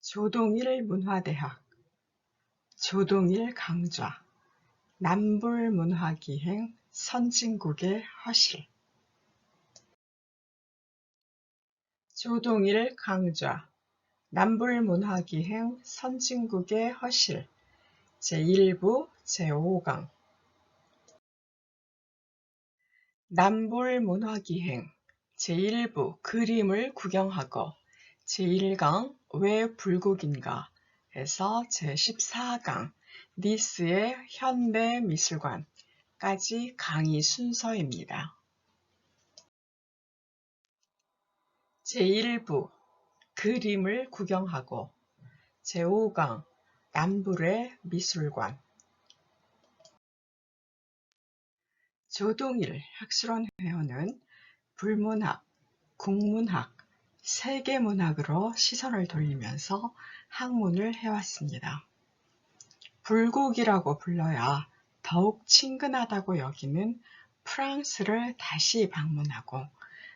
조동일 문화대학 조동일 강좌 남불문화기행 선진국의 허실. 조동일 강좌 남불문화기행 선진국의 허실. 제1부 제5강. 남불문화기행 제1부 그림을 구경하고 제1강 왜 불국인가 에서 제14강 니스의 현대미술관까지 강의 순서입니다. 제1부 그림을 구경하고 제5강 남불의 미술관 조동일 학술원 회원은 불문학, 국문학, 세계 문학으로 시선을 돌리면서 학문을 해왔습니다. 불국이라고 불러야 더욱 친근하다고 여기는 프랑스를 다시 방문하고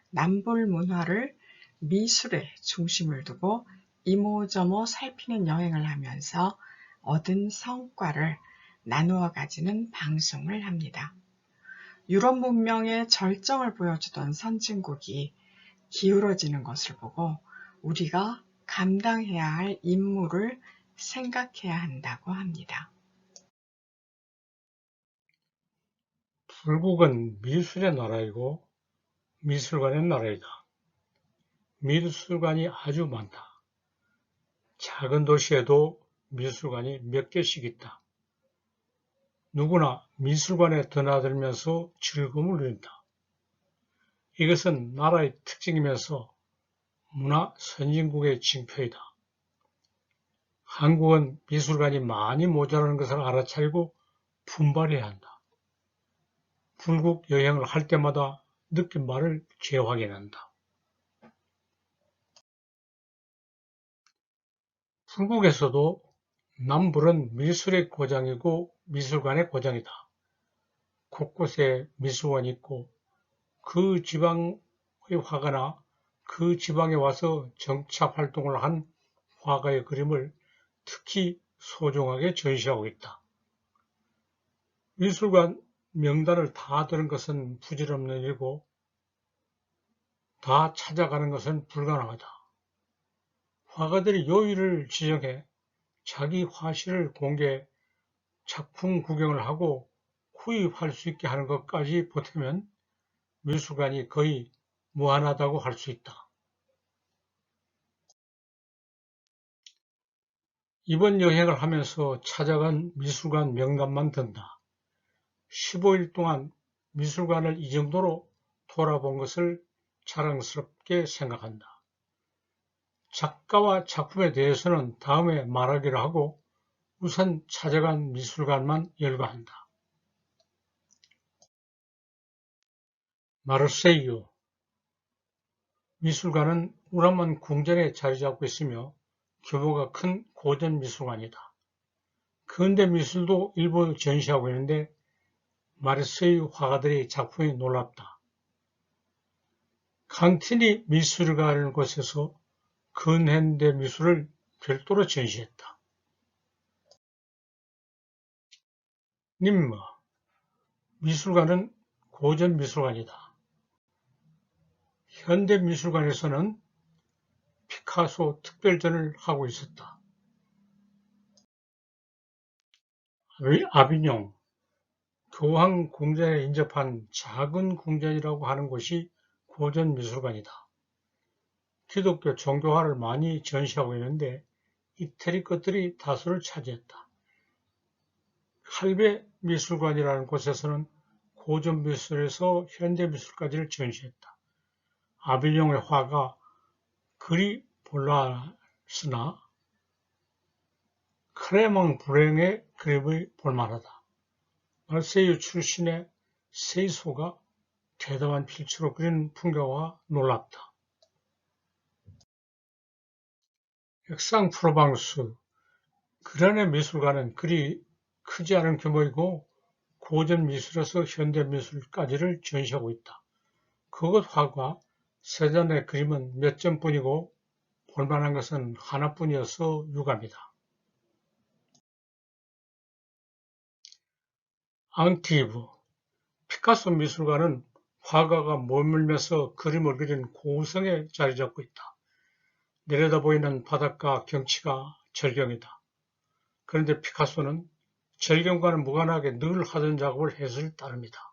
남불 문화를 미술의 중심을 두고 이모저모 살피는 여행을 하면서 얻은 성과를 나누어 가지는 방송을 합니다. 유럽 문명의 절정을 보여주던 선진국이 기울어지는 것을 보고 우리가 감당해야 할 임무를 생각해야 한다고 합니다. 불국은 미술의 나라이고 미술관의 나라이다. 미술관이 아주 많다. 작은 도시에도 미술관이 몇 개씩 있다. 누구나 미술관에 드나들면서 즐거움을 누린다. 이것은 나라의 특징이면서 문화 선진국의 징표이다. 한국은 미술관이 많이 모자라는 것을 알아차리고 분발해야 한다. 불국 여행을 할 때마다 느낀 말을 재확인한다. 불국에서도 남불은 미술의 고장이고 미술관의 고장이다. 곳곳에 미술관이 있고 그 지방의 화가나 그 지방에 와서 정착 활동을 한 화가의 그림을 특히 소중하게 전시하고 있다. 미술관 명단을 다 들은 것은 부질없는 일이고 다 찾아가는 것은 불가능하다. 화가들이 요일을 지정해 자기 화실을 공개 작품 구경을 하고 구입할 수 있게 하는 것까지 보태면 미술관이 거의 무한하다고 할 수 있다. 이번 여행을 하면서 찾아간 미술관 명단만 든다. 15일 동안 미술관을 이 정도로 돌아본 것을 자랑스럽게 생각한다. 작가와 작품에 대해서는 다음에 말하기로 하고 우선 찾아간 미술관만 열거한다. 마르세유 미술관은 우라만 궁전에 자리 잡고 있으며 규모가 큰 고전 미술관이다. 근대 미술도 일부 전시하고 있는데 마르세유 화가들의 작품이 놀랍다. 칸티니 미술가라는 곳에서 근현대 미술을 별도로 전시했다. 님마 미술관은 고전 미술관이다. 현대 미술관에서는 피카소 특별전을 하고 있었다. 아비뇽 교황 궁전에 인접한 작은 궁전이라고 하는 곳이 고전 미술관이다. 기독교 종교화를 많이 전시하고 있는데 이태리 것들이 다수를 차지했다. 할베 미술관이라는 곳에서는 고전 미술에서 현대 미술까지를 전시했다. 아빌룡의 화가 그리 볼라스나 크레망 불행의 그림이 볼만하다. 말세유 출신의 세이소가 대담한 필체로 그린 풍경과 놀랍다. 액상 프로방스 그란의 미술관은 그리 크지 않은 규모이고 고전 미술에서 현대 미술까지를 전시하고 있다. 그것 화가 세잔의 그림은 몇 점뿐이고 볼만한 것은 하나뿐이어서 유감이다. 앙티브 피카소 미술관은 화가가 머물면서 그림을 그린 고성에 자리 잡고 있다. 내려다 보이는 바닷가 경치가 절경이다. 그런데 피카소는 절경과는 무관하게 늘 하던 작업을 했을 따릅니다.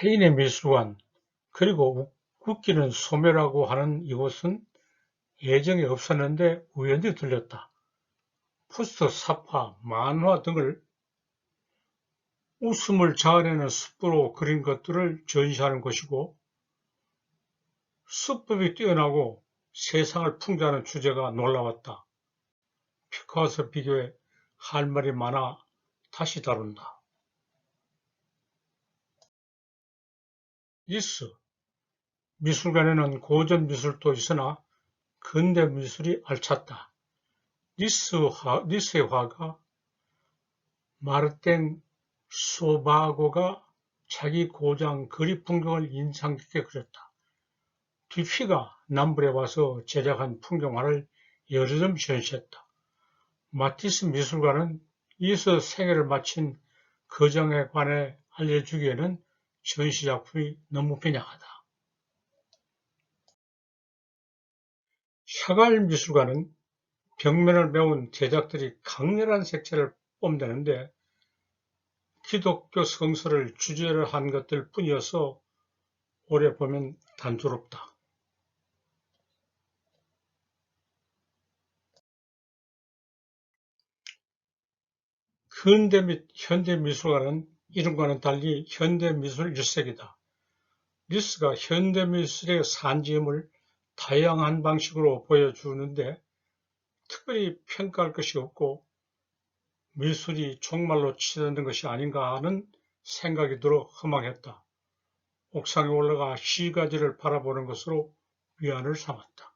페인의 미술관 그리고 웃기는 소묘라고 하는 이곳은 예정에 없었는데 우연히 들렸다. 포스터, 사파, 만화 등을 웃음을 자아내는 숯으로 그린 것들을 전시하는 것이고 수법이 뛰어나고 세상을 풍자하는 주제가 놀라웠다. 피카소 비교에 할 말이 많아 다시 다룬다. 리스 미술관에는 고전 미술도 있으나 근대 미술이 알찼다. 리스 화, 리스의 화가 마르텐 소바고가 자기 고장 그리 풍경을 인상 깊게 그렸다. 뒤피가 남불에 와서 제작한 풍경화를 여러 점 전시했다. 마티스 미술관은 이서 생애를 마친 거정에 관해 알려주기에는 전시 작품이 너무 빈약하다. 샤갈 미술관은 벽면을 메운 제작들이 강렬한 색채를 뽐내는데 기독교 성서를 주제로 한 것들 뿐이어서 오래 보면 단조롭다. 근대 및 현대 미술관은 이름과는 달리 현대 미술 일색이다. 리스가 현대 미술의 산지음을 다양한 방식으로 보여주는데 특별히 평가할 것이 없고 미술이 종말로 치닫는 것이 아닌가 하는 생각이 들어 허망했다. 옥상에 올라가 시가지를 바라보는 것으로 위안을 삼았다.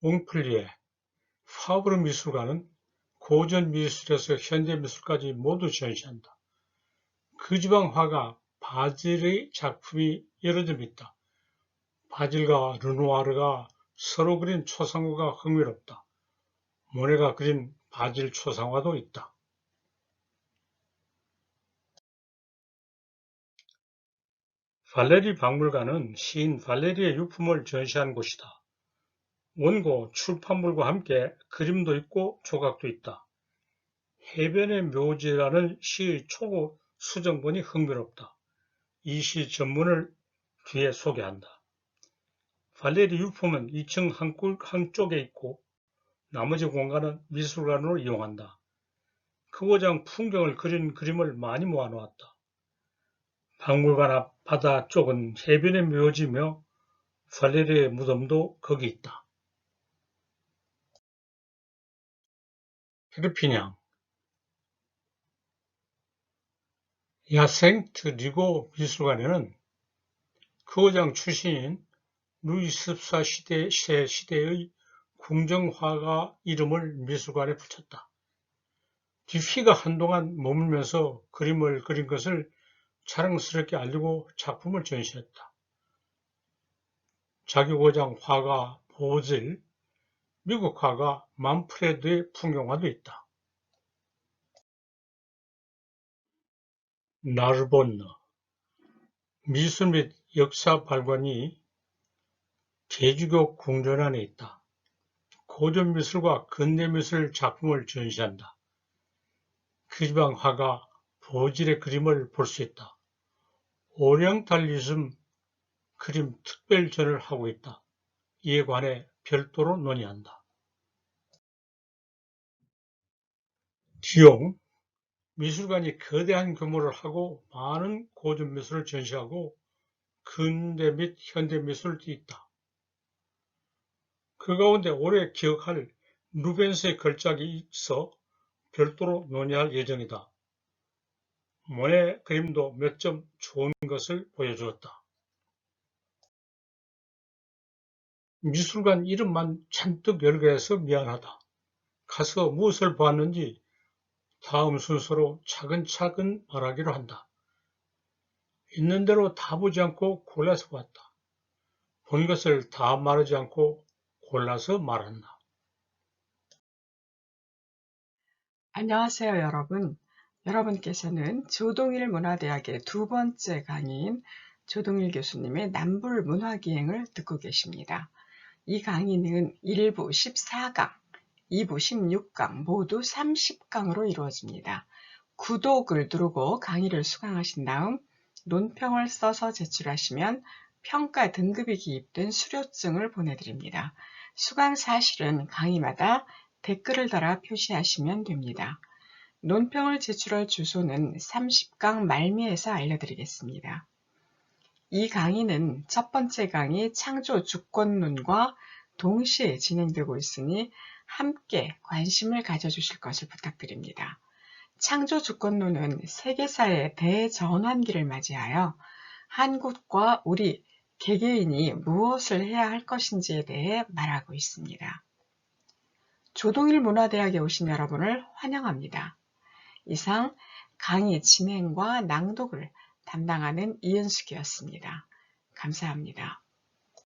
몽플리에 파브르 미술관은 고전 미술에서 현대 미술까지 모두 전시한다. 그 지방 화가 바질의 작품이 여러 점 있다. 바질과 르누아르가 서로 그린 초상화가 흥미롭다. 모네가 그린 바질 초상화도 있다. 발레리 박물관은 시인 발레리의 유품을 전시한 곳이다. 원고, 출판물과 함께 그림도 있고 조각도 있다. 해변의 묘지라는 시의 초고 수정본이 흥미롭다. 이 시 전문을 뒤에 소개한다. 발레리 유품은 2층 한쪽에 있고 나머지 공간은 미술관으로 이용한다. 크고장 풍경을 그린 그림을 많이 모아놓았다. 박물관 앞 바다 쪽은 해변의 묘지며 발레리의 무덤도 거기 있다. 페르피냥 야생트 리고 미술관에는 크고장 출신인 루이 14 시대, 시대의 궁정화가 이름을 미술관에 붙였다. 디피가 한동안 머물면서 그림을 그린 것을 자랑스럽게 알리고 작품을 전시했다. 자기 고장 화가 보질, 미국 화가 만프레드의 풍경화도 있다. 나르본너 미술 및 역사 발관이 제주교 궁전 안에 있다. 고전 미술과 근대 미술 작품을 전시한다. 그 지방 화가 보질의 그림을 볼 수 있다. 오리엔탈리즘 그림 특별전을 하고 있다. 이에 관해 별도로 논의한다. 기용 미술관이 거대한 규모를 하고 많은 고전 미술을 전시하고 근대 및 현대 미술도 있다. 그 가운데 오래 기억할 루벤스의 걸작이 있어 별도로 논의할 예정이다. 모네 그림도 몇 점 좋은 것을 보여주었다. 미술관 이름만 잔뜩 열거해서 미안하다. 가서 무엇을 보았는지 다음 순서로 차근차근 말하기로 한다. 있는 대로 다 보지 않고 골라서 봤다. 본 것을 다 말하지 않고 골라서 말한다. 안녕하세요, 여러분. 여러분께서는 조동일 문화대학의 두 번째 강의인 조동일 교수님의 남불 문화기행을 듣고 계십니다. 이 강의는 1부 14강, 2부 16강, 모두 30강으로 이루어집니다. 구독을 누르고 강의를 수강하신 다음 논평을 써서 제출하시면 평가 등급이 기입된 수료증을 보내드립니다. 수강 사실은 강의마다 댓글을 달아 표시하시면 됩니다. 논평을 제출할 주소는 30강 말미에서 알려드리겠습니다. 이 강의는 첫 번째 강의 창조 주권론과 동시에 진행되고 있으니 함께 관심을 가져주실 것을 부탁드립니다. 창조 주권론은 세계사의 대전환기를 맞이하여 한국과 우리 개개인이 무엇을 해야 할 것인지에 대해 말하고 있습니다. 조동일 문화대학에 오신 여러분을 환영합니다. 이상 강의 진행과 낭독을 담당하는 이은숙이었습니다. 감사합니다.